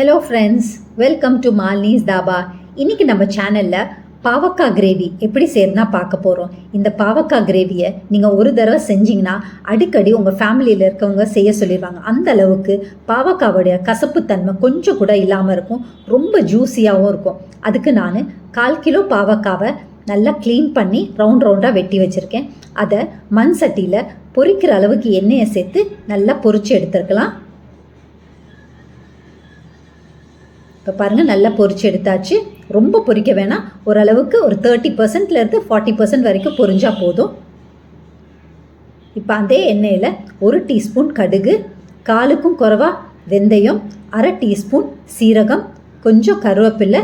Hello friends welcome to மால்னிஸ் தாபா இன்றைக்கி நம்ம சேனலில் பாவக்காய் கிரேவி எப்படி செய்யறதுனா பார்க்க போகிறோம் இந்த பாவக்காய் கிரேவியை நீங்கள் ஒரு தடவை செஞ்சீங்கன்னா அடிக்கடி உங்கள் ஃபேமிலியில் இருக்கவங்க செய்ய சொல்லிடுவாங்க. அந்த அளவுக்கு பாவக்காவுடைய கசப்புத்தன்மை கொஞ்சம் கூட இல்லாமல் இருக்கும். ரொம்ப ஜூஸியாகவும் இருக்கும். அதுக்கு நான் கால் கிலோ பாவக்காவை நல்லா க்ளீன் பண்ணி ரவுண்ட் ரவுண்டாக வெட்டி வச்சுருக்கேன். அதை மண் சட்டியில் பொறிக்கிற அளவுக்கு எண்ணெயை சேர்த்து நல்லா பொறிச்சு எடுத்துருக்கலாம். இப்போ பாருங்கள் நல்லா பொறிச்சு எடுத்தாச்சு. ரொம்ப பொறிக்க வேணாம். ஓரளவுக்கு ஒரு தேர்ட்டி பர்சன்ட்லேருந்து ஃபார்ட்டி பர்சன்ட் வரைக்கும் பொறிஞ்சால் போதும். இப்போ அதே எண்ணெயில் ஒரு டீஸ்பூன் கடுகு காலுக்கும் குறவா வெந்தயம் அரை டீஸ்பூன் சீரகம் கொஞ்சம் கருவேப்பில்லை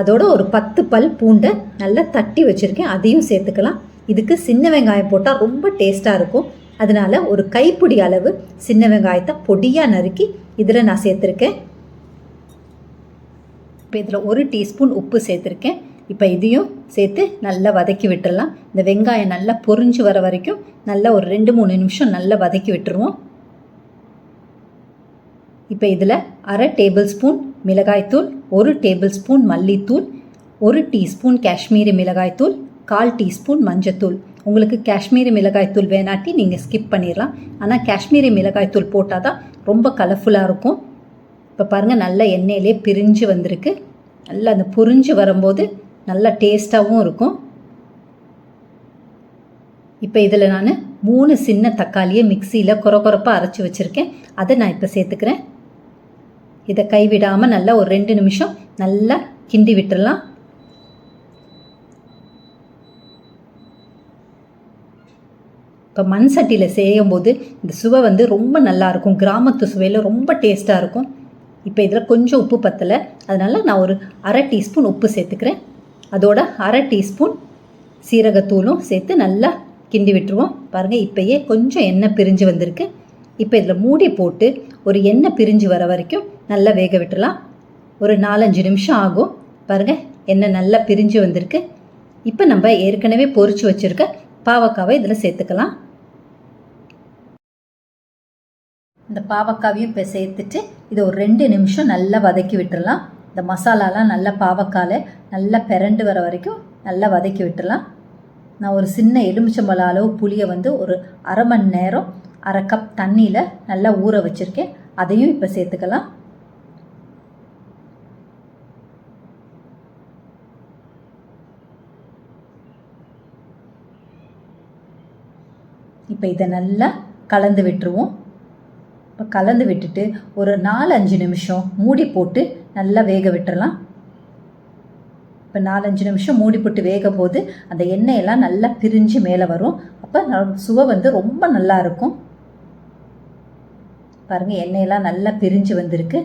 அதோட ஒரு பத்து பல் பூண்டை நல்லா தட்டி வச்சுருக்கேன். அதையும் சேர்த்துக்கலாம். இதுக்கு சின்ன வெங்காயம் போட்டால் ரொம்ப டேஸ்ட்டாக இருக்கும். அதனால ஒரு கைப்பிடி அளவு சின்ன வெங்காயத்தை பொடியாக நறுக்கி இதில் நான் சேர்த்துருக்கேன். இப்போ இதில் ஒரு டீஸ்பூன் உப்பு சேர்த்துருக்கேன். இப்போ இதையும் சேர்த்து நல்லா வதக்கி விட்டுடலாம். இந்த வெங்காயம் நல்லா பொரிஞ்சு வர வரைக்கும் நல்லா ஒரு ரெண்டு மூணு நிமிஷம் நல்லா வதக்கி விட்டுருவோம். இப்போ இதில் அரை டேபிள் ஸ்பூன் மிளகாய்த்தூள் ஒரு டேபிள் ஸ்பூன் மல்லித்தூள் ஒரு டீஸ்பூன் காஷ்மீரி மிளகாய்த்தூள் கால் டீஸ்பூன் மஞ்சத்தூள். உங்களுக்கு காஷ்மீரி மிளகாய்த்தூள் வேணாட்டி நீங்கள் ஸ்கிப் பண்ணிடலாம். ஆனால் காஷ்மீரி மிளகாய்த்தூள் போட்டால் தான் ரொம்ப கலர்ஃபுல்லாக இருக்கும். இப்போ பாருங்கள் நல்லா எண்ணெயிலே பிரிஞ்சு வந்திருக்கு. நல்லா அந்த புரிஞ்சு வரும்போது நல்லா டேஸ்ட்டாகவும் இருக்கும். இப்போ இதில் நான் மூணு சின்ன தக்காளியை மிக்சியில் குற குறப்பாக அரைச்சி வச்சுருக்கேன். அதை நான் இப்போ சேர்த்துக்கிறேன். இதை கைவிடாமல் நல்லா ஒரு ரெண்டு நிமிஷம் நல்லா கிண்டி விட்டுடலாம் இப்போ மண் சட்டியில் செய்யும்போது இந்த சுவை வந்து ரொம்ப நல்லாயிருக்கும் கிராமத்து சுவையில் ரொம்ப டேஸ்ட்டாக இருக்கும். இப்போ இதில் கொஞ்சம் உப்பு பத்தலை. அதனால் நான் ஒரு அரை டீஸ்பூன் உப்பு சேர்த்துக்கிறேன். அதோட அரை டீஸ்பூன் சீரகத்தூளும் சேர்த்து நல்லா கிண்டி விட்டுருவோம். பாருங்கள் இப்போயே கொஞ்சம் எண்ணெய் பிரிஞ்சு வந்திருக்கு. இப்போ இதில் மூடி போட்டு ஒரு எண்ணெய் பிரிஞ்சு வர வரைக்கும் நல்லா வேக விட்டுலாம் ஒரு நாலஞ்சு நிமிஷம் ஆகும். பாருங்கள் எண்ணெய் நல்லா பிரிஞ்சு வந்திருக்கு. இப்போ நம்ம ஏற்கனவே பொறிச்சு வச்சுருக்க பாவக்காவை இதில் சேர்த்துக்கலாம். இந்த பாவக்காவையும் இப்போ சேர்த்துட்டு இதை ஒரு ரெண்டு நிமிஷம் நல்லா வதக்கி விட்டுடலாம் இந்த மசாலாலாம் நல்லா பாவக்காயில் நல்லா பிறண்டு வர வரைக்கும் நல்லா வதக்கி விட்டுடலாம் நான் ஒரு சின்ன எலுமிச்சம்பழ அளவு புளியை வந்து ஒரு அரை மணி நேரம் அரை கப் தண்ணியில் நல்லா ஊற வச்சுருக்கேன். அதையும் இப்போ சேர்த்துக்கலாம். இப்போ இதை நல்லா கலந்து விட்டுருவோம். இப்போ கலந்து விட்டுட்டு ஒரு நாலு அஞ்சு நிமிஷம் மூடி போட்டு நல்லா வேக விட்டுறலாம். இப்போ நாலஞ்சு நிமிஷம் மூடி போட்டு வேக போது அந்த எண்ணெயெல்லாம் நல்லா பிரிஞ்சு மேலே வரும். அப்போ சுவை வந்து ரொம்ப நல்லா இருக்கும். பாருங்கள் எண்ணெயெல்லாம் நல்லா பிரிஞ்சு வந்திருக்கு.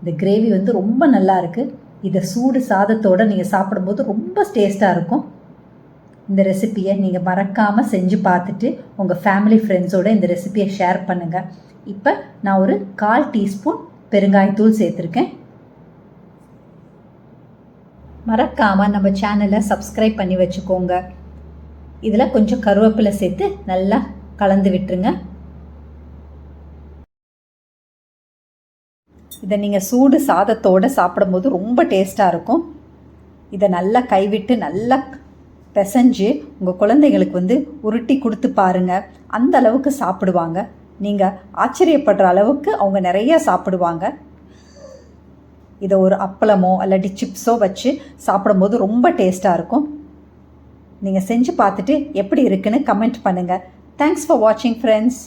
இந்த கிரேவி வந்து ரொம்ப நல்லா இருக்குது இதை சூடு சாதத்தோடு நீங்கள் சாப்பிடும்போது ரொம்ப டேஸ்ட்டாக இருக்கும். இந்த ரெசிப்பியை நீங்கள் மறக்காமல் செஞ்சு பார்த்துட்டு உங்கள் ஃபேமிலி ஃப்ரெண்ட்ஸோட இந்த ரெசிப்பியை ஷேர் பண்ணுங்கள் இப்போ நான் ஒரு கால் டீஸ்பூன் பெருங்காயத்தூள் சேர்த்துருக்கேன். மறக்காமல் நம்ம சேனலை சப்ஸ்கிரைப் பண்ணி வச்சுக்கோங்க. இதில் கொஞ்சம் கருவேப்பிலை சேர்த்து நல்லா கலந்து விட்டுருங்க. இதை நீங்கள் சூடு சாதத்தோடு சாப்பிடும்போது ரொம்ப டேஸ்ட்டாக இருக்கும். இதை நல்லா கைவிட்டு நல்லா பிசைஞ்சு உங்கள் குழந்தைகளுக்கு வந்து உருட்டி கொடுத்து பாருங்கள் அந்த அளவுக்கு சாப்பிடுவாங்க. நீங்கள் ஆச்சரியப்படுற அளவுக்கு அவங்க நிறையா சாப்பிடுவாங்க. இதை ஒரு அப்பளமோ இல்லாட்டி சிப்ஸோ வச்சு சாப்பிடும்போது ரொம்ப டேஸ்ட்டாக இருக்கும். நீங்கள் செஞ்சு பார்த்துட்டு எப்படி இருக்குன்னு கமெண்ட் பண்ணுங்கள் தேங்க்ஸ் ஃபார் வாட்சிங் ஃப்ரெண்ட்ஸ்